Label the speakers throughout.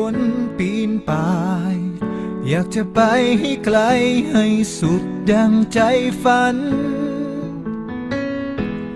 Speaker 1: คนปีนป่าย อยากจะไปให้ไกลให้สุดดังใจฝัน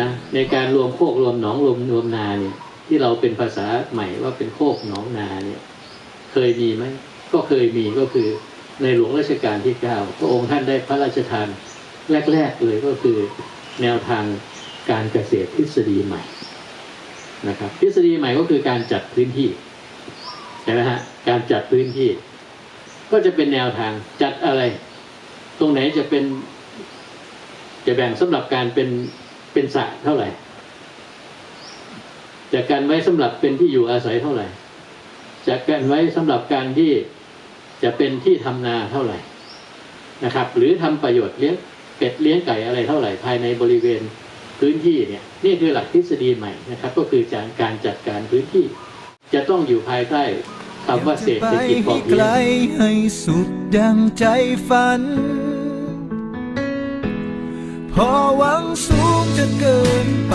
Speaker 2: นะในการรวมโคกรวมหนองรวมรวมนาเนี่ยที่เราเป็นภาษาใหม่ว่าเป็นโคกหนองนาเนี่ยเคยมีไหมก็เคยมีก็คือในหลวงรัชกาลที่เก้าพระองค์ท่านได้พระราชทานแรก ๆ เลยก็คือแนวทางการเกษตรทฤษฎีใหม่นะครับทฤษฎีใหม่ก็คือการจัดพื้นที่ ใช่ไหมฮะการจัดพื้นที่ ก็จะเป็นแนวทางจัดอะไร ตรงไหนจะเป็น จะแบ่งสำหรับการเป็นเป็นสระเท่าไหร่จะกันไว้สำหรับเป็นที่อยู่อาศัยเท่าไหร่จะกันไว้สำหรับการที่จะเป็นที่ทำนาเท่าไหร่นะครับ หรือทำประโยชน์เลี้ยงเป็ดเลี้ยงไก่อะไรเท่าไหร่ ภายในบริเวณพื้นที่เนี่ยนี่คือหลักทฤษฎีใหม่นะครับ ก็คือการการจัดการพื้นที่ จะต้องอยู่ภายใต้คำว่าเศรษฐกิจพอเพี
Speaker 1: ไก
Speaker 2: ย
Speaker 1: ล
Speaker 2: ง
Speaker 1: ให้สุดดังใจฝัน พอหวังสูงจะเกินไป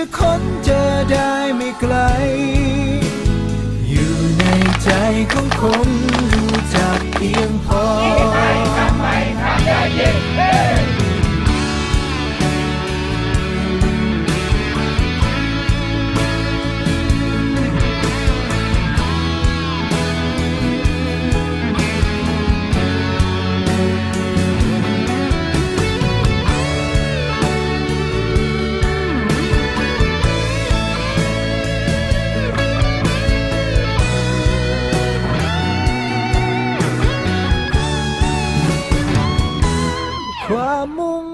Speaker 1: จะค้นเจอได้ไม่ไกล อยู่ในใจของคนรู้จักเพียงพอ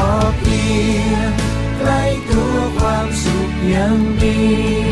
Speaker 1: อย่างพอเพียงใกล้ตัวความสุขยังมี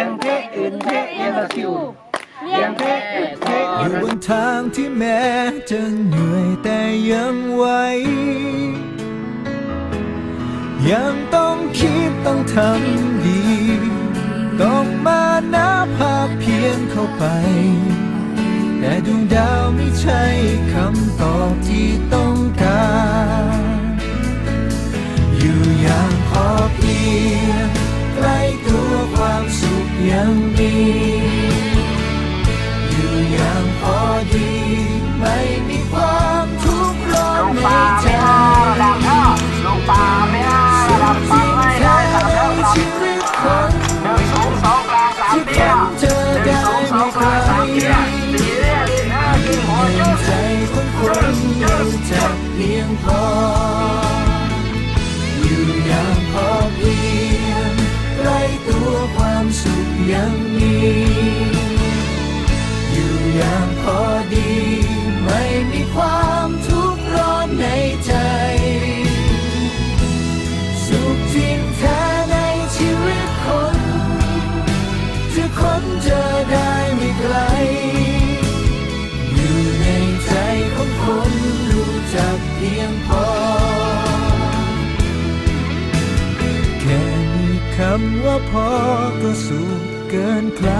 Speaker 1: ยงเพะ
Speaker 3: อื่นเพะเลี้ยงตะคิวเลี้ยงเพะเอ็ดเพะ
Speaker 1: อยู่บนทางที่แม้จะเหนื่อยแต่ยังไหวยังต้องคิดต้องทำดี ต้องมานะภาพเพียงเข้าไป แต่ดวงดาวไม่ใช่คำตอบที่ต้องการ ว่าพอก็สูงเกินใคร